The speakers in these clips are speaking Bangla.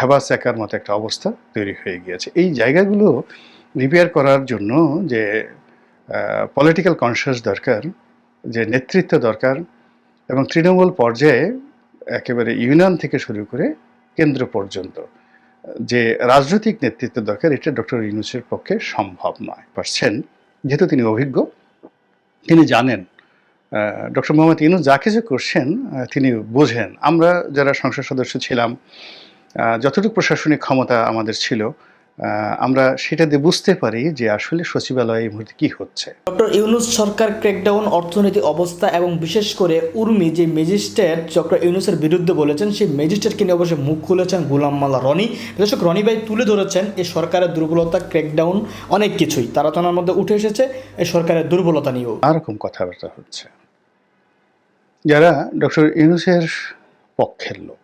ভেবা চেকার মতো একটা অবস্থা তৈরি হয়ে গিয়েছে। এই জায়গাগুলো রিপেয়ার করার জন্য যে পলিটিক্যাল কনসিয়াস দরকার, যে নেতৃত্ব দরকার এবং তৃণমূল পর্যায়ে একেবারে ইউনিয়ন থেকে শুরু করে কেন্দ্র পর্যন্ত, যে রাজনৈতিক নেতৃত্ব দরকার, এটা ডক্টর ইউনুসের পক্ষে সম্ভব নয়। পারছেন? যেহেতু তিনি অভিজ্ঞ, তিনি জানেন ডক্টর মোহাম্মদ ইউনুস যা কিছু করছেন তিনি বোঝেন। আমরা যারা সংসদ সদস্য ছিলাম যতটুকু প্রশাসনিক ক্ষমতা আমাদের ছিল আমরা সেটা দিয়ে বুঝতে পারি যে আসলে সচিবালয়ে এই মুহূর্তে কী হচ্ছে। ডক্টর ইউনুস সরকার ক্র্যাকডাউন অর্থনৈতিক অবস্থা এবং বিশেষ করে উর্মি যে ম্যাজিস্ট্রেট ডক্টর ইউনুসের বিরুদ্ধে বলেছেন সেই ম্যাজিস্ট্রেটকে নিয়ে অবশ্যই মুখ খুলেছেন গুলাম মাল্লা রনি। দর্শক রনি ভাই তুলে ধরেছেন এই সরকারের দুর্বলতা ক্র্যাকডাউন অনেক কিছুই। তারা তো মধ্যে উঠে এসেছে এই সরকারের দুর্বলতা নিয়েও। নানারকম কথাবার্তা হচ্ছে। যারা ডক্টর ইউনুসের পক্ষের লোক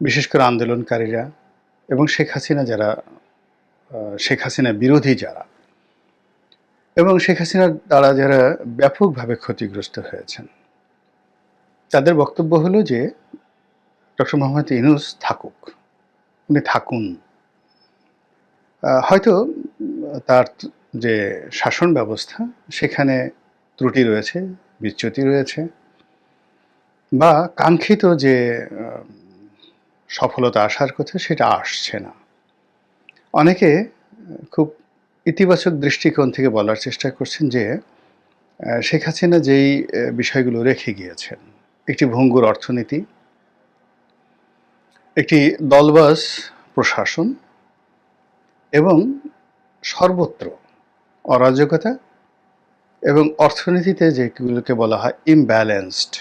বিশেষ করে আন্দোলনকারীরা এবং শেখ হাসিনা যারা শেখ হাসিনা বিরোধী যারা, এবং শেখ হাসিনার দ্বারা যারা ব্যাপকভাবে ক্ষতিগ্রস্ত হয়েছেন, তাদের বক্তব্য হলো যে ডক্টর মোহাম্মদ ইউনুস থাকুক, উনি থাকুন। হয়তো তার যে শাসন ব্যবস্থা, সেখানে ত্রুটি রয়েছে, বিচ্যুতি রয়েছে, বা কাঙ্ক্ষিত যে সফলতা আসার কথা সেটা আসছে না। অনেকে খুব ইতিবাচক দৃষ্টিকোণ থেকে বলার চেষ্টা করছেন যে শেখ হাসিনা যেই বিষয়গুলো রেখে গিয়েছেন, একটি ভঙ্গুর অর্থনীতি, একটি দলবাস প্রশাসন এবং সর্বত্র অরাজকতা এবং অর্থনীতিতে যেগুলোকে বলা হয় ইমব্যালেন্সড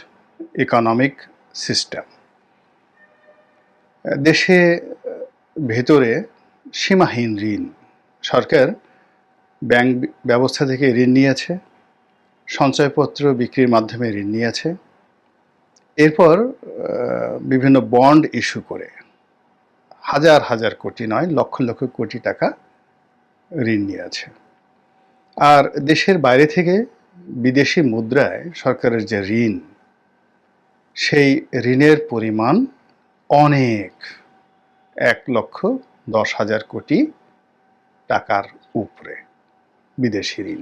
ইকোনমিক সিস্টেম দেশে, ভেতরে সীমাহীন ঋণ। সরকার ব্যাংক ব্যবস্থা থেকে ঋণ নিয়েছে, সঞ্চয়পত্র বিক্রির মাধ্যমে ঋণ নিয়েছে। এরপর বিভিন্ন বন্ড ইস্যু করে হাজার হাজার কোটি নয়, লক্ষ লক্ষ কোটি টাকা ঋণ নিয়েছে। আর দেশের বাইরে থেকে বিদেশি মুদ্রায় সরকারের যে ঋণ, সেই ঋণের পরিমাণ অনেক এক লক্ষ দশ হাজার কোটি টাকার উপরে বিদেশি ঋণ।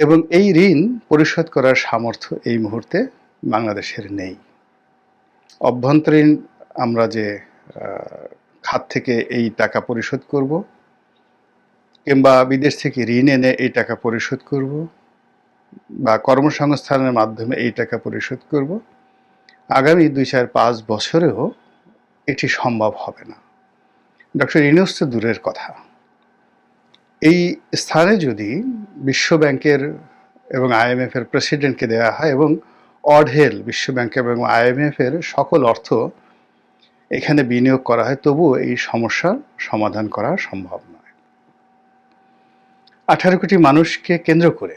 এবং এই ঋণ পরিশোধ করার সামর্থ্য এই মুহূর্তে বাংলাদেশের নেই। অভ্যন্তরীণ আমরা যে খাত থেকে এই টাকা পরিশোধ করব কিংবা বিদেশ থেকে ঋণ এনে এই টাকা পরিশোধ করব বা কর্মসংস্থানের মাধ্যমে এই টাকা পরিশোধ করব আগামী দুই চার পাঁচ বছরেও এটি সম্ভব হবে না। ডক্টর ইনুস তো দূরের কথা। এই স্থানে যদি বিশ্ব ব্যাংকের এবং আইএমএফ এর প্রেসিডেন্টকে দেওয়া হয় এবং অঢেল বিশ্ব ব্যাংক এবং আইএমএফ এর সকল অর্থ এখানে বিনিয়োগ করা হয় তবুও এই সমস্যার সমাধান করা সম্ভব নয়। আঠারো কোটি মানুষকে কেন্দ্র করে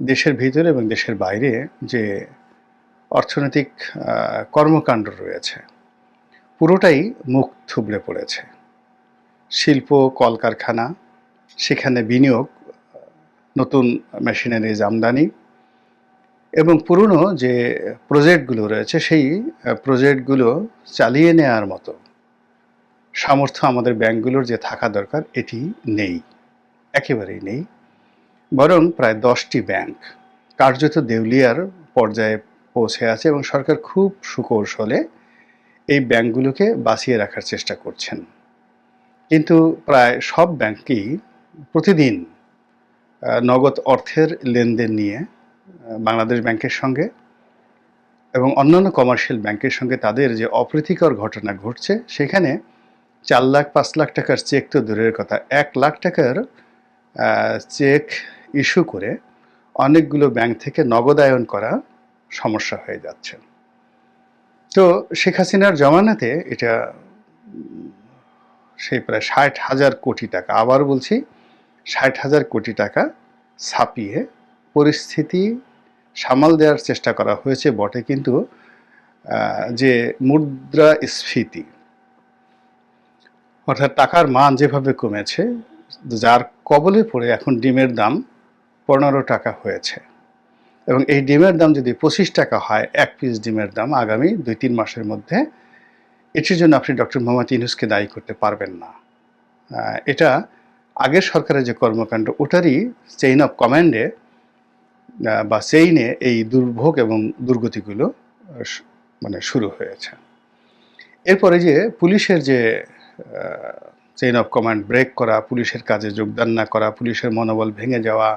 দেশের ভিতরে এবং দেশের বাইরে যে অর্থনৈতিক কর্মকাণ্ড রয়েছে। পুরোটাই মুখ থুবড়ে পড়েছে। শিল্প, কলকারখানা, সেখানে বিনিয়োগ, নতুন মেশিনারিজ আমদানি এবং পুরনো যে প্রজেক্টগুলো রয়েছে, সেই প্রজেক্টগুলো চালিয়ে নেওয়ার মতো সামর্থ্য আমাদের ব্যাংকগুলোর যে থাকা দরকার, এটি নেই। একেবারেই নেই। বরং প্রায় দশটি ব্যাংক, কার্যত দেউলিয়ার পর্যায়ে পৌঁছে আছে এবং সরকার খুব সুকৌশলে এই ব্যাংকগুলোকে বাঁচিয়ে রাখার চেষ্টা করছেন। কিন্তু প্রায় সব ব্যাংকই প্রতিদিন নগদ অর্থের লেনদেন নিয়ে বাংলাদেশ ব্যাংকের সঙ্গে এবং অন্যান্য কমার্শিয়াল ব্যাংকের সঙ্গে তাদের যে অপ্রীতিকর ঘটনা ঘটছে, সেখানে চার লাখ, পাঁচ লাখ টাকার চেক তো দূরের কথা। এক লাখ টাকার চেক ইস্যু করে অনেকগুলো ব্যাংক থেকে নগদায়ন করা সমস্যা হয়ে যাচ্ছে। তো শেখ হাসিনার জমানাতে এটা, সেই প্রায় ষাট হাজার কোটি টাকা, আবার বলছি ষাট হাজার কোটি টাকা ছাপিয়ে পরিস্থিতি সামাল দেওয়ার চেষ্টা করা হয়েছে বটে, কিন্তু যে মুদ্রাস্ফীতি, অর্থাৎ টাকার মান যেভাবে কমেছে, যার কবলে পড়ে এখন ডিমের দাম পনেরো টাকা হয়েছে। এবং এই ডিমের দাম যদি পঁচিশ টাকা হয়, এক পিস ডিমের দাম আগামী দুই, তিন মাসের মধ্যে, এটির জন্য আপনি ডক্টর মোহাম্মদ ইউনুসকে দায়ী করতে পারবেন না। এটা আগের সরকারের যে কর্মকাণ্ড, ওটারই চেইন অফ কমান্ডে বা চেইনে এই দুর্ভোগ এবং দুর্গতিগুলো মানে শুরু হয়েছে। এরপরে যে পুলিশের যে চেইন অফ কমান্ড ব্রেক করা, পুলিশের কাজে যোগদান না করা, পুলিশের মনোবল ভেঙে যাওয়া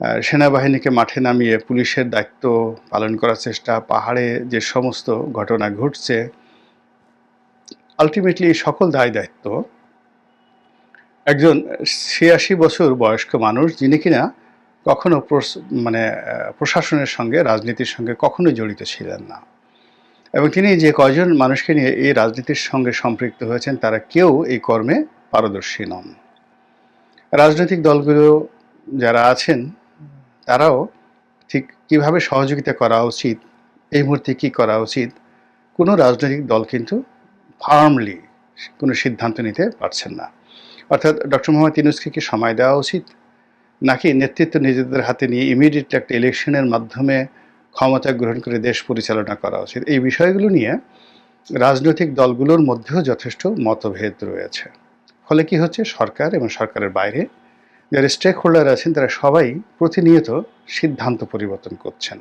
সেনাবাহিনীকে মাঠে নামিয়ে পুলিশের দায়িত্ব পালন করার চেষ্টা, পাহাড়ে যে সমস্ত ঘটনা ঘটছে আলটিমেটলি সকল দায় দায়িত্ব একজন ছিয়াশি বছর বয়স্ক মানুষ, যিনি কিনা কখনো মানে প্রশাসনের সঙ্গে, রাজনীতির সঙ্গে কখনোই জড়িত ছিলেন না। এবং তিনি যে কয়জন মানুষকে নিয়ে এই রাজনীতির সঙ্গে সম্পৃক্ত হয়েছেন, তারা কেউ এই কর্মে পারদর্শী নন। রাজনৈতিক দলগুলো যারা আছেন তারাও ঠিক কীভাবে সহযোগিতা করা উচিত, এই মুহূর্তে কি করা উচিত, কোনো রাজনৈতিক দল কিন্তু ফার্মলি কোনো সিদ্ধান্ত নিতে পারছেন না। অর্থাৎ ডক্টর মোহাম্মদ ইউনুসকে কি সময় দেওয়া উচিত? নাকি নেতৃত্ব নিজেদের হাতে নিয়ে ইমিডিয়েট একটা ইলেকশনের মাধ্যমে ক্ষমতা গ্রহণ করে দেশ পরিচালনা করা উচিত? এই বিষয়গুলো নিয়ে রাজনৈতিক দলগুলোর মধ্যেও যথেষ্ট মতভেদ রয়েছে। ফলে কি হচ্ছে? সরকার এবং সরকারের বাইরে যারা স্টেক হোল্ডার আছেন, তারা সবাই প্রতিনিয়ত সিদ্ধান্ত পরিবর্তন করছেন।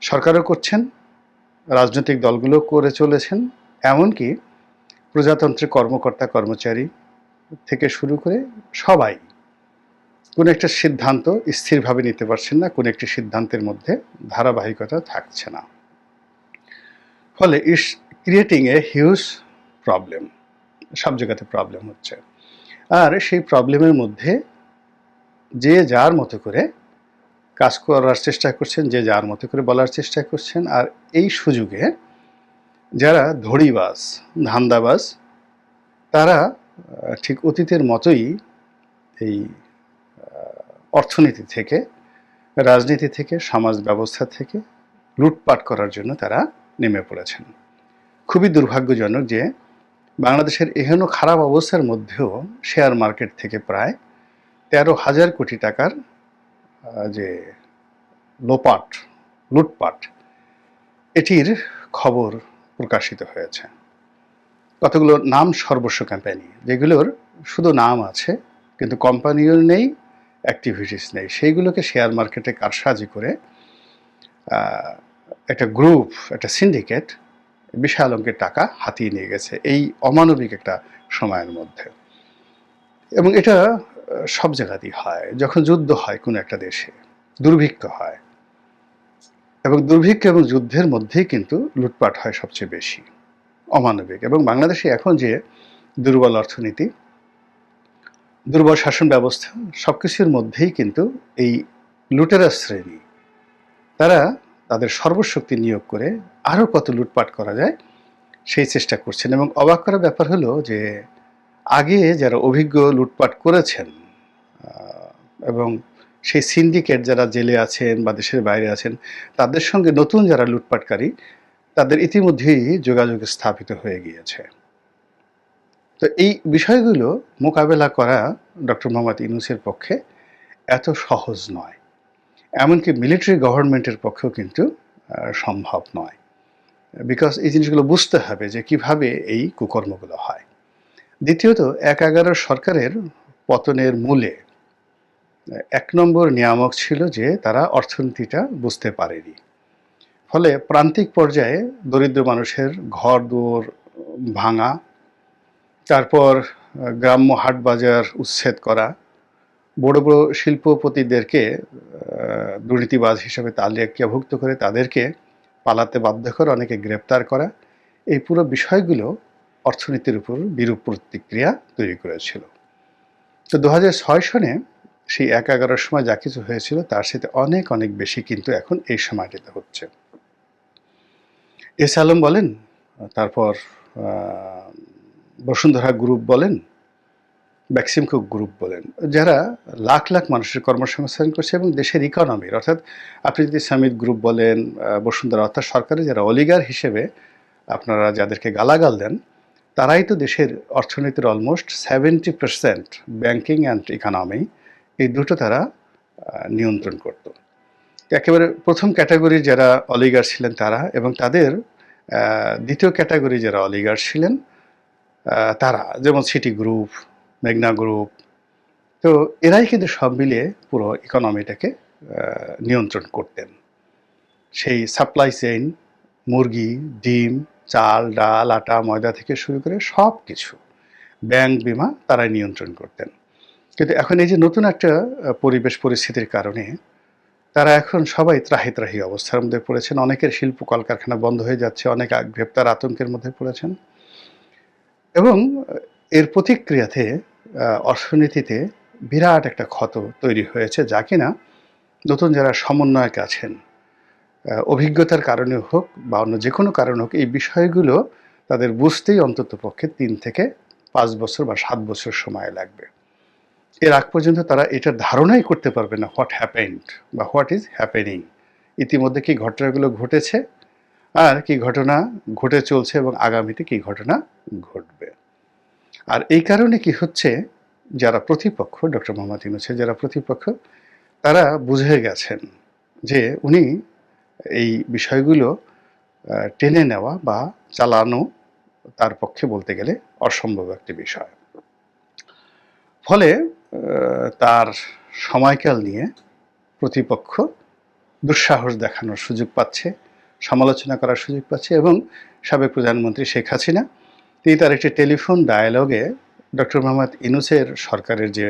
সরকারও করছেন, রাজনৈতিক দলগুলো করে চলেছেন, এমনকি প্রজাতন্ত্রের কর্মকর্তা, কর্মচারী থেকে শুরু করে সবাই কোনো একটা সিদ্ধান্ত স্থিরভাবে নিতে পারছেন না, কোনো একটি সিদ্ধান্তের মধ্যে ধারাবাহিকতা থাকছে না। ফলে is creating a huge problem সব জায়গাতে প্রবলেম হচ্ছে। আর সেই প্রবলেমের মধ্যে যে যার মতো করে কাজ করার চেষ্টা করছেন, যে যার মতো করে বলার চেষ্টা করছেন, আর এই সুযোগে যারা ধড়িবাজ, ধান্দাবাজ, তারা ঠিক অতীতের মতোই এই অর্থনীতি থেকে, রাজনীতি থেকে, সমাজ ব্যবস্থা থেকে লুটপাট করার জন্য তারা নেমে পড়েছেন। খুবই দুর্ভাগ্যজনক যে বাংলাদেশের এহেন খারাপ অবস্থার মধ্যেও শেয়ার মার্কেট থেকে প্রায় তেরো হাজার কোটি টাকার যে লোপাট, লুটপাট, এটির খবর প্রকাশিত হয়েছে। কতগুলো নাম সর্বস্ব কোম্পানি যেগুলোর শুধু নাম আছে, কিন্তু কোম্পানিও নেই অ্যাক্টিভিটিস নেই। সেইগুলোকে শেয়ার মার্কেটে কারসাজি করে একটা গ্রুপ একটা সিন্ডিকেট বিশাল অঙ্কের টাকা হাতিয়ে নিয়ে গেছে, এই অমানবিক একটা সময়ের মধ্যে। এবং এটা সব জায়গাতেই হয়। যখন যুদ্ধ হয় কোনো একটা দেশে, দুর্ভিক্ষ হয়। এবং দুর্ভিক্ষ এবং যুদ্ধের মধ্যেই কিন্তু লুটপাট হয় সবচেয়ে বেশি, অমানবিক। এবং বাংলাদেশে এখন যে দুর্বল অর্থনীতি, দুর্বল শাসন ব্যবস্থা সব কিছুর মধ্যেই কিন্তু এই লুটেরা শ্রেণি, তারা তাদের সর্বশক্তি নিয়োগ করে আরও কত লুটপাট করা যায় সেই চেষ্টা করছেন। এবং অবাক করার ব্যাপার হলো যে, আগে যারা অভিজ্ঞ লুটপাট করেছেন এবং সেই সিন্ডিকেট যারা জেলে আছেন বা দেশের বাইরে আছেন, তাদের সঙ্গে নতুন যারা লুটপাটকারী, তাদের ইতিমধ্যেই যোগাযোগ স্থাপিত হয়ে গিয়েছে। তো এই বিষয়গুলো মোকাবেলা করা ডক্টর মোহাম্মদ ইউনুসের পক্ষে এত সহজ নয়। এমনকি মিলিটারি গভর্নমেন্টের পক্ষেও কিন্তু সম্ভব নয়। বিকজ এই জিনিসগুলো বুঝতে হবে যে কীভাবে এই কুকর্মগুলো হয়। দ্বিতীয়ত, এক এগারোর সরকারের পতনের মূলে এক নম্বর নিয়ামক ছিল যে তারা অর্থনীতিটা বুঝতে পারেনি। ফলে প্রান্তিক পর্যায়ে দরিদ্র মানুষের ঘর দুয়ার ভাঙা, তারপর গ্রাম্য হাট বাজার উচ্ছেদ করা, বড় বড় শিল্পপতিদেরকে দুর্নীতিবাজ হিসেবে তালিকাভুক্ত করে তাদেরকে পালাতে বাধ্য করে অনেকে গ্রেপ্তার করা, এই পুরো বিষয়গুলো অর্থনীতির উপর বিরূপ প্রতিক্রিয়া তৈরি করেছিল। তো দু সনে সেই এক এগারোর সময় যা কিছু হয়েছিল তার সাথে অনেক অনেক বেশি কিন্তু এখন এই সময়টিতে হচ্ছে। এস আলম বলেন, তারপর বসুন্ধরা গ্রুপ বলেন ব্যাক্সিমকো গ্রুপ বলেন, যারা লাখ লাখ মানুষের কর্মসংস্থান করছে এবং দেশের ইকোনমির অর্থাৎ আপনি যদি সামিত গ্রুপ বলেন বসুন্ধরা অর্থাৎ সরকারি যারা অলিগার হিসেবে আপনারা যাদেরকে গালাগাল দেন, তারাই তো দেশের অর্থনীতির almost seventy percent banking and economy এই দুটো তারা নিয়ন্ত্রণ করত। একেবারে প্রথম ক্যাটাগরি যারা অলিগার ছিলেন তারা এবং তাদের দ্বিতীয় ক্যাটাগরি যারা অলিগার ছিলেন তারা, যেমন সিটি গ্রুপ মেঘনা গ্রুপ তো এরাই কিন্তু সব মিলিয়ে পুরো ইকোনমিটাকে নিয়ন্ত্রণ করতেন। সেই সাপ্লাই চেইন মুরগি, ডিম, চাল, ডাল, আটা, ময়দা থেকে শুরু করে সব কিছু ব্যাংক বিমা তারাই নিয়ন্ত্রণ করতেন। কিন্তু এখন এই যে নতুন একটা পরিবেশ পরিস্থিতির কারণে তারা এখন সবাই ত্রাহি ত্রাহি অবস্থার মধ্যে পড়েছেন। অনেকের শিল্প কলকারখানা বন্ধ হয়ে যাচ্ছে, অনেক গ্রেপ্তার আতঙ্কের মধ্যে পড়েছেন। এবং এর প্রতিক্রিয়াতে অর্থনীতিতে বিরাট একটা ক্ষত তৈরি হয়েছে যা কিনা নতুন যারা সমন্বয়ক আছেন অভিজ্ঞতার কারণে হোক বা অন্য যে কোনো কারণে হোক, এই বিষয়গুলো তাদের বুঝতেই অন্তত পক্ষে তিন থেকে পাঁচ বছর বা সাত বছর সময় লাগবে। এর আগ পর্যন্ত তারা এটার ধারণাই করতে পারবে না হোয়াট হ্যাপেন্ড বা হোয়াট ইজ হ্যাপেনিং ইতিমধ্যে কি ঘটনাগুলো ঘটেছে আর কি ঘটনা ঘটে চলছে এবং আগামীতে কি ঘটনা ঘটবে। আর এই কারণে কি হচ্ছে, যারা প্রতিপক্ষ, ডক্টর মোহাম্মদ ইউনুসের যারা প্রতিপক্ষ, তারা বুঝে গেছেন যে উনি এই বিষয়গুলো টেনে নেওয়া বা চালানো তার পক্ষে বলতে গেলে অসম্ভব একটি বিষয়। ফলে তার সময়কাল নিয়ে প্রতিপক্ষ দুঃসাহস দেখানোর সুযোগ পাচ্ছে, সমালোচনা করার সুযোগ পাচ্ছে এবং সাবেক প্রধানমন্ত্রী শেখ হাসিনা, তিনি তার একটি টেলিফোন ডায়ালগে ডক্টর মোহাম্মদ ইনুসের সরকারের যে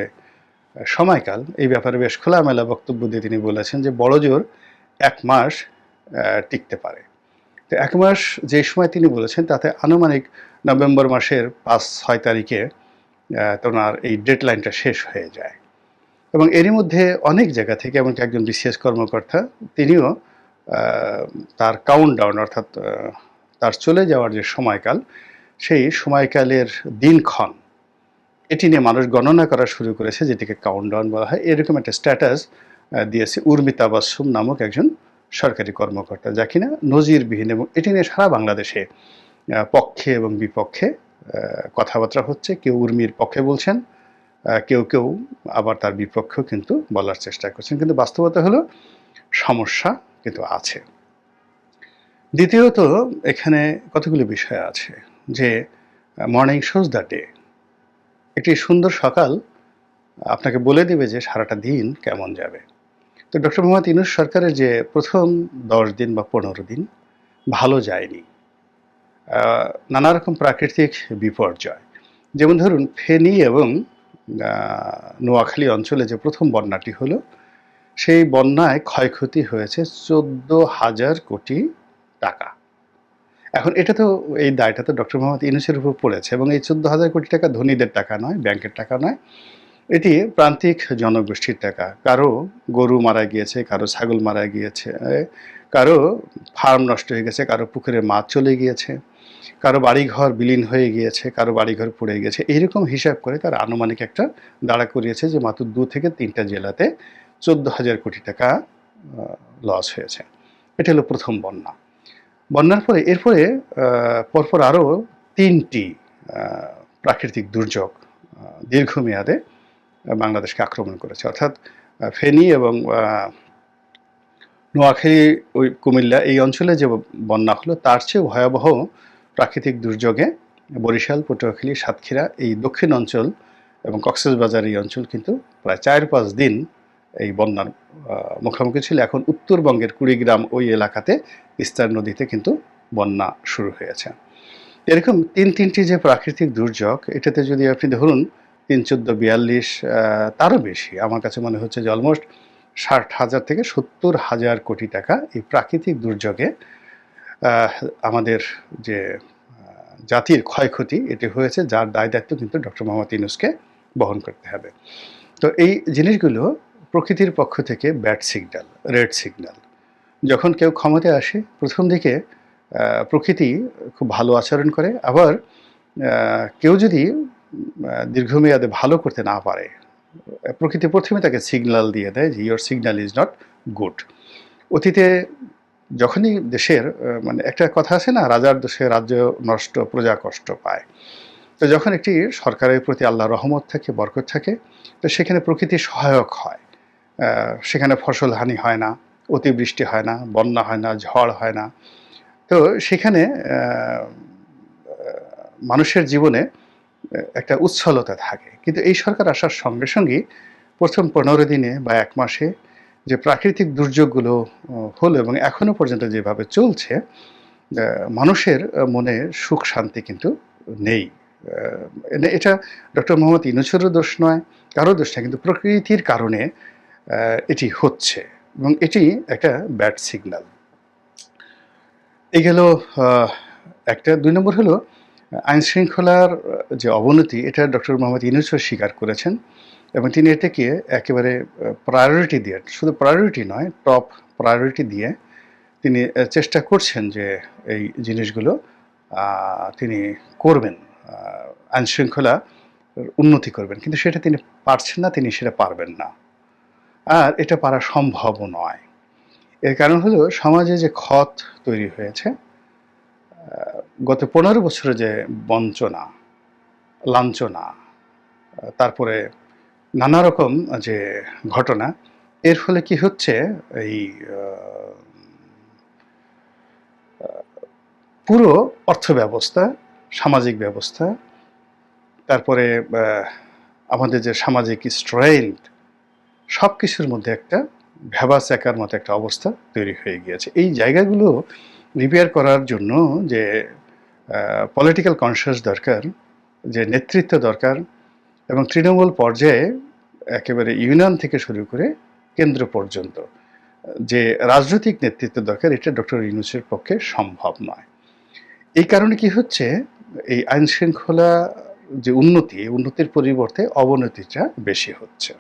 সময়কাল, এই ব্যাপারে বেশ খোলামেলা বক্তব্য দিয়ে তিনি বলেছেন যে বড় জোর এক মাস টিকতে পারে। তো এক মাস যে সময় তিনি বলেছেন, তাতে আনুমানিক নভেম্বর মাসের পাঁচ ছয় তারিখে তোনার এই ডেডলাইনটা শেষ হয়ে যায়। এবং এরই মধ্যে অনেক জায়গা থেকে, এমনকি একজন বিশেষ কর্মকর্তা, তিনিও তার কাউন্ট ডাউন অর্থাৎ তার চলে যাওয়ার যে সময়কাল, সেই সময়কালের দিনক্ষণ, এটি নিয়ে মানুষ গণনা করা শুরু করেছে, যেটিকে কাউন্টডাউন বলা হয়। এরকম একটা স্ট্যাটাস দিয়েছে উর্মিতা বাসুম নামক একজন সরকারি কর্মকর্তা, যা কিনা নজিরবিহীন এবং এটি নিয়ে সারা বাংলাদেশে পক্ষে এবং বিপক্ষে কথাবার্তা হচ্ছে, কেউ উর্মির পক্ষে বলছেন কেউ কেউ আবার তার বিপক্ষেও কিন্তু বলার চেষ্টা করছেন। কিন্তু বাস্তবতা হলো, সমস্যা কিন্তু আছে। দ্বিতীয়ত, এখানে কতগুলো বিষয় আছে, যে মর্নিং শোজ দ্য ডে একটি সুন্দর সকাল আপনাকে বলে দেবে যে, সারাটা দিন কেমন যাবে। তো ডক্টর মোহাম্মদ ইনুস সরকারের যে প্রথম দশ দিন বা পনেরো দিন, ভালো যায়নি। নানা রকম প্রাকৃতিক বিপর্যয়। যেমন ধরুন, ফেনী এবং নোয়াখালী অঞ্চলে যে প্রথম বন্যাটি হলো, সেই বন্যায় ক্ষয়ক্ষতি হয়েছে চোদ্দ হাজার কোটি টাকা। এখন এটা তো, এই দায়টা তো ডক্টর মোহাম্মদ ইউনুসের উপর পড়েছে এবং এই চোদ্দ হাজার কোটি টাকা ধনীদের টাকা নয়, ব্যাংকের টাকা নয়, এটি প্রান্তিক জনগোষ্ঠীর টাকা। কারও গরু মারা গিয়েছে, কারও ছাগল মারা গিয়েছে, কারও ফার্ম নষ্ট হয়ে গেছে, কারও পুকুরে মাছ চলে গিয়েছে। কারও বাড়িঘর বিলীন হয়ে গিয়েছে, কারও বাড়িঘর পড়ে গিয়েছে এইরকম হিসাব করে তার আনুমানিক একটা দাঁড়া করিয়েছে যে মাত্র দু থেকে তিনটা জেলাতে চোদ্দ হাজার কোটি টাকা লস হয়েছে। এটা হলো প্রথম বন্যা। বন্যার পরে এরপরে পরপর আরও তিনটি প্রাকৃতিক দুর্যোগ দীর্ঘমেয়াদে বাংলাদেশকে আক্রমণ করেছে। অর্থাৎ ফেনী এবং নোয়াখালী, ওই কুমিল্লা এই অঞ্চলে যে বন্যা হলো, তার চেয়ে ভয়াবহ প্রাকৃতিক দুর্যোগে বরিশাল, পটুয়াখালী, সাতক্ষীরা এই দক্ষিণ অঞ্চল এবং কক্সবাজার এই অঞ্চল কিন্তু প্রায় চার পাঁচ দিন এই বন্যার মুখোমুখি ছিল। এখন উত্তরবঙ্গের কুড়িগ্রাম ওই এলাকাতে তিস্তার নদীতে কিন্তু বন্যা শুরু হয়েছে। এরকম তিন তিনটি যে প্রাকৃতিক দুর্যোগ, এটাতে যদি আপনি ধরুন তিন চোদ্দ, বিয়াল্লিশ তারও বেশি। আমার কাছে মনে হচ্ছে যে অলমোস্ট ষাট হাজার থেকে সত্তর হাজার কোটি টাকা এই প্রাকৃতিক দুর্যোগে আমাদের যে জাতির ক্ষয়ক্ষতি এটি হয়েছে, যার দায় দায়িত্ব কিন্তু ডক্টর মোহাম্মদ ইউনুসকে বহন করতে হবে। তো এই জিনিসগুলো প্রকৃতির পক্ষ থেকে ব্যাড সিগন্যাল, রেড সিগন্যাল। যখন কেউ ক্ষমতায় আসে, প্রথম দিকে প্রকৃতি খুব ভালো আচরণ করে, আবার কেউ যদি দীর্ঘমেয়াদে ভালো করতে না পারে, প্রকৃতি প্রথমে তাকে সিগন্যাল দিয়ে দেয় যে your signal is not good অতীতে যখনই দেশের মানে একটা কথা আছে না, রাজার দেশে রাজ্য নষ্ট, প্রজা কষ্ট পায়। তো যখন একটি সরকারের প্রতি আল্লাহ রহমত থাকে, বরকত থাকে, তো সেখানে প্রকৃতি সহায়ক হয়। সেখানে ফসল হানি হয় না, অতিবৃষ্টি হয় না, বন্যা হয় না, ঝড় হয় না। তো সেখানে মানুষের জীবনে একটা উচ্ছলতা থাকে। কিন্তু এই সরকার আসার সঙ্গে সঙ্গেই প্রথম পনেরো দিনে বা এক মাসে যে প্রাকৃতিক দুর্যোগগুলো হলো এবং এখনও পর্যন্ত যেভাবে চলছে মানুষের মনে সুখ শান্তি কিন্তু নেই। এটা ডক্টর মোহাম্মদ ইনুসেরও দোষ নয় কারও দোষ নয়, কিন্তু প্রকৃতির কারণে এটি হচ্ছে এবং এটি একটা ব্যাড সিগন্যাল। এই গেল একটা। দুই নম্বর হলো আইন শৃঙ্খলার যে অবনতি, এটা ডক্টর মোহাম্মদ ইউনুসও স্বীকার করেছেন। এবং তিনি এটাকে একেবারে প্রায়োরিটি দিয়ে শুধু প্রায়োরিটি নয় টপ প্রায়োরিটি দিয়ে তিনি চেষ্টা করছেন যে এই জিনিসগুলো তিনি করবেন আহ, আইন শৃঙ্খলা উন্নতি করবেন। কিন্তু সেটা তিনি পারছেন না তিনি সেটা পারবেন না। আর এটা পারা সম্ভবও নয়। এর কারণ হলো সমাজে যে ক্ষত তৈরি হয়েছে গত পনেরো বছরে যে বঞ্চনা লাঞ্ছনা তারপরে নানা রকম যে ঘটনা, এর ফলে কি হচ্ছে, এই পুরো অর্থ ব্যবস্থা সামাজিক ব্যবস্থা, তারপরে আমাদের যে সামাজিক স্ট্রেংথ সব কিছুর মধ্যে একটা ভেবাচাকার মতো একটা অবস্থা তৈরি হয়ে গিয়েছে। এই জায়গাগুলো রিপেয়ার করার জন্য যে পলিটিক্যাল কনসিয়াস দরকার, যে নেতৃত্ব দরকার এবং তৃণমূল পর্যায়ে একেবারে ইউনিয়ন থেকে শুরু করে কেন্দ্র পর্যন্ত, যে রাজনৈতিক নেতৃত্ব দরকার এটা ডক্টর ইউনুসের পক্ষে সম্ভব নয়। এই কারণে কি হচ্ছে? এই আইন শৃঙ্খলা যে উন্নতি উন্নতির পরিবর্তে অবনতিটা বেশি হচ্ছে।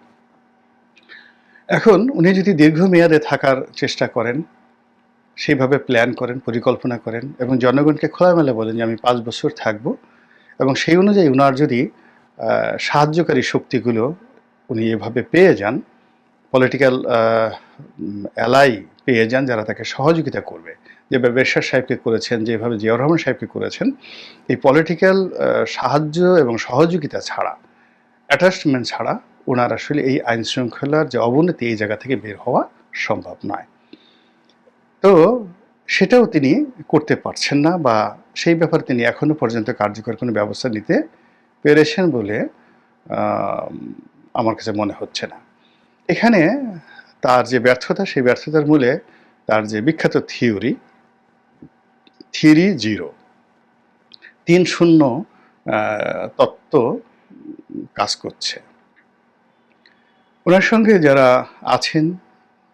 এখন উনি যদি দীর্ঘমেয়াদে থাকার চেষ্টা করেন সেইভাবে প্ল্যান করেন, পরিকল্পনা করেন এবং জনগণকে খোলামেলা বলেন যে আমি পাঁচ বছর থাকব এবং সেই অনুযায়ী উনার যদি সাহায্যকারী শক্তিগুলো উনি এভাবে পেয়ে যান পলিটিক্যাল অ্যালাই পেয়ে যান যারা তাকে সহযোগিতা করবে। যেভাবে বেরশার সাহেবকে করেছেন, যেভাবে জিয়াউর রহমান সাহেবকে করেছেন, এই পলিটিক্যাল সাহায্য এবং সহযোগিতা ছাড়া অ্যাটাচমেন্ট ছাড়া ওনার আসলে এই আইন শৃঙ্খলার যে অবনতি এই জায়গা থেকে বের হওয়া সম্ভব নয়। তো সেটাও তিনি করতে পারছেন না বা সেই ব্যাপারে তিনি এখনও পর্যন্ত কার্যকর কোনো ব্যবস্থা নিতে পেরেছেন বলে আমার কাছে মনে হচ্ছে না। এখানে তার যে ব্যর্থতা, সেই ব্যর্থতার মূলে তার যে বিখ্যাত থিওরি থিওরি জিরো। তিন শূন্য তত্ত্ব কাজ করছে। ওনার সঙ্গে যারা আছেন,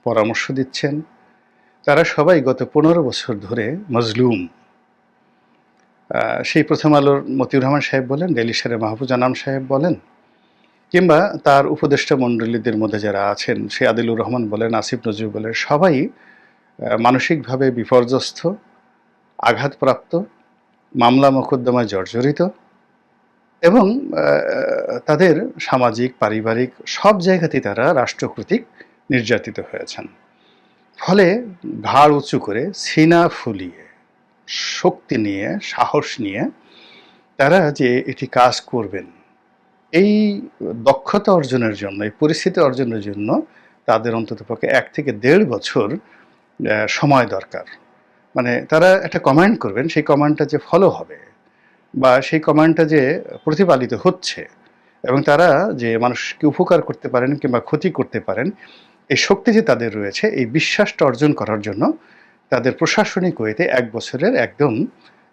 পরামর্শ দিচ্ছেন, তারা সবাই গত পনেরো বছর ধরে মজলুম। সেই প্রথম আলোর মতিউর রহমান সাহেব বলেন ডেলি সারে মাহফুজ আনাম সাহেব বলেন, কিংবা তার উপদেষ্টা মণ্ডলীদের মধ্যে যারা আছেন, সে আদিলুর রহমান বলেন, আসিফ নজরুল বলেন, সবাই মানসিকভাবে বিপর্যস্ত, আঘাতপ্রাপ্ত, মামলা মোকদ্দমায় জর্জরিত এবং তাদের সামাজিক, পারিবারিক সব জায়গাতেই তারা রাষ্ট্রকৃতিক নির্যাতিত হয়েছেন। ফলে ঘাড় উঁচু করে সিনা ফুলিয়ে শক্তি নিয়ে, সাহস নিয়ে তারা যে এটি কাজ করবেন, এই দক্ষতা অর্জনের জন্য, এই পরিস্থিতি অর্জনের জন্য তাদের অন্ততপক্ষে এক থেকে দেড় বছর সময় দরকার। মানে তারা একটা কমান্ড করবেন, সেই কমান্ডটা যে ফলো হবে বা সেই কমান্ডটা যে প্রতিপালিত হচ্ছে এবং তারা যে মানুষকে উপকার করতে পারেন কিংবা ক্ষতি করতে পারেন, এই শক্তি যে তাদের রয়েছে, এই বিশ্বাসটা অর্জন করার জন্য তাদের প্রশাসনিক ওয়েতে এক বছরের একদম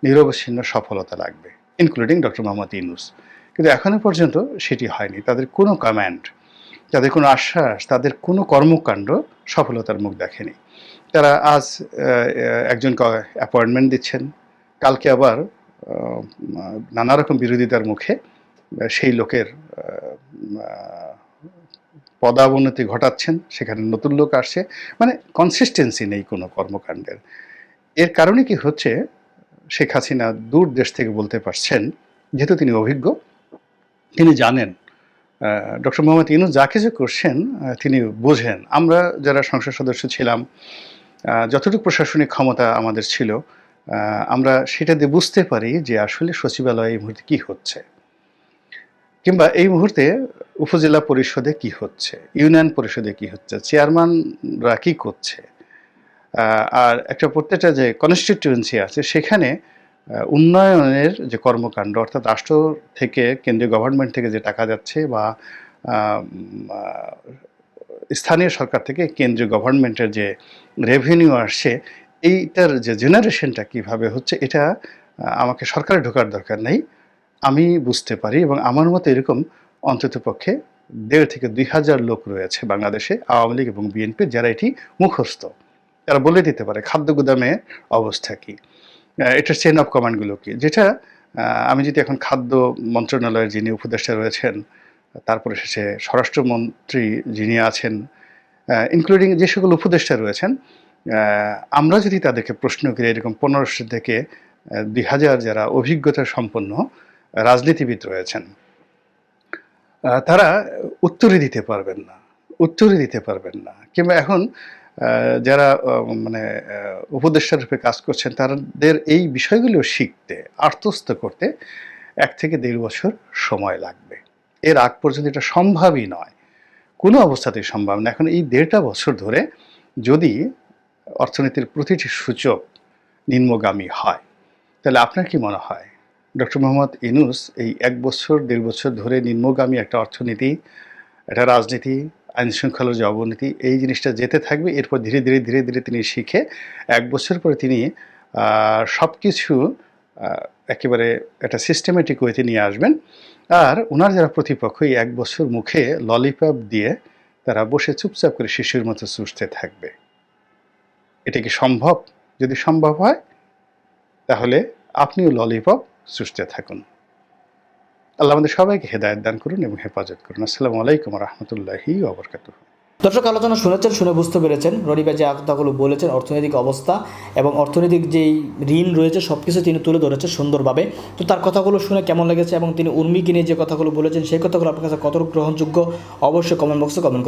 নিরবচ্ছিন্ন সফলতা লাগবে ইনক্লুডিং ডক্টর মোহাম্মদ ইউনুস। কিন্তু এখনও পর্যন্ত সেটি হয়নি। তাদের কোনো কমান্ড তাদের কোনো আশ্বাস তাদের কোনো কর্মকাণ্ড সফলতার মুখ দেখেনি। তারা আজ আহ, একজনকে অ্যাপয়েন্টমেন্ট দিচ্ছেন। কালকে আবার নানা রকম বিরোধিতার মুখে সেই লোকের পদাবনতি ঘটাচ্ছেন, সেখানে নতুন লোক আসছে। মানে কনসিস্টেন্সি নেই কোনো কর্মকাণ্ডের। এর কারণে কি হচ্ছে, শেখ হাসিনা দূর দেশ থেকে বলতে পারছেন, যেহেতু তিনি অভিজ্ঞ, তিনি জানেন ডক্টর মোহাম্মদ ইনুস যা কিছু করছেন তিনি বোঝেন। আমরা যারা সংসদ সদস্য ছিলাম যতটুকু প্রশাসনিক ক্ষমতা আমাদের ছিল আমরা সেটা দিয়ে বুঝতে পারি যে আসলে সচিবালয়ে এই মুহূর্তে কী হচ্ছে। কিংবা এই মুহূর্তে উপজেলা পরিষদে কি হচ্ছে? ইউনিয়ন পরিষদে কি হচ্ছে? চেয়ারম্যানরা কি করছে? আর একটা প্রত্যেকটা যে কনস্টিটিউয়েন্সি আছে, সেখানে উন্নয়নের যে কর্মকাণ্ড, অর্থাৎ রাষ্ট্র থেকে, কেন্দ্রীয় গভর্নমেন্ট থেকে যে টাকা যাচ্ছে বা স্থানীয় সরকার থেকে কেন্দ্রীয় গভর্নমেন্টের যে রেভিনিউ আসছে, এইটার যে জেনারেশনটা কীভাবে হচ্ছে, এটা আমাকে সরকারে ঢোকার দরকার নেই। আমি বুঝতে পারি এবং আমার মতো এরকম অন্তত পক্ষে দেড় থেকে দুই হাজার লোক রয়েছে বাংলাদেশে, আওয়ামী লীগ এবং বিএনপির যারা এটি মুখস্থ। তারা বলে দিতে পারে খাদ্য গুদামের অবস্থা কি। এটার চেন অফ কমান্ডগুলো কি। যেটা আমি যদি এখন খাদ্য মন্ত্রণালয়ের যিনি উপদেষ্টা রয়েছেন, তারপরে শেষে স্বরাষ্ট্রমন্ত্রী যিনি আছেন ইনক্লুডিং যে সকল উপদেষ্টা রয়েছেন আমরা যদি তাদেরকে প্রশ্ন করি এরকম পনেরোশো থেকে দুই হাজার যারা অভিজ্ঞতা সম্পন্ন রাজনীতিবিদ রয়েছেন। তারা উত্তরই দিতে পারবেন না, উত্তরই দিতে পারবেন না। কিংবা এখন যারা মানে উপদেষ্টা রূপে কাজ করছেন, তাদের এই বিষয়গুলো শিখতে, আত্মস্থ করতে এক থেকে দেড় বছর সময় লাগবে। এর আগ পর্যন্ত এটা সম্ভবই নয়। কোনো অবস্থাতেই সম্ভব না। এখন এই দেড়টা বছর ধরে যদি অর্থনীতির প্রতিটি সূচক নিম্নগামী হয়, তাহলে আপনার কি মনে হয়? ডক্টর মোহাম্মদ ইনুস এই এক বছর, দেড় বছর ধরে নিম্নগামী একটা অর্থনীতি, একটা রাজনীতি আইন শৃঙ্খলার যে অবনতি, এই জিনিসটা যেতে থাকবে। এরপর ধীরে ধীরে ধীরে ধীরে তিনি শিখে এক বছর পরে তিনি সব কিছু একেবারে একটা সিস্টেমেটিক ওয়েতে নিয়ে আসবেন। আর ওনার যারা প্রতিপক্ষ, এই এক বছর মুখে ললিপপ দিয়ে তারা বসে চুপচাপ করে শিশুর মতো চুষতে থাকবে। এটা কি সম্ভব? যদি সম্ভব হয়, তাহলে আপনিও ললিপপ চুষতে থাকুন। আল্লাহ আমাদের সবাইকে হেদায়ত দান করুন এবং হেফাজত করুন। আসসালামু আলাইকুম রহমতুল্লাহি ওবরকাত দর্শক, আলোচনা শুনেছেন, শুনে বুঝতে পেরেছেন। রনিবাই যে কথাগুলো বলেছেন, অর্থনৈতিক অবস্থা এবং অর্থনৈতিক যেই ঋণ রয়েছে সব কিছু তিনি তুলে ধরেছেন সুন্দরভাবে। তো তার কথাগুলো শুনে কেমন লেগেছে এবং তিনি উর্মিকে নিয়ে যে কথাগুলো বলেছেন, সেই কথাগুলো আপনার কাছে কত গ্রহণযোগ্য, অবশ্যই কমেন্ট বক্সে কমেন্ট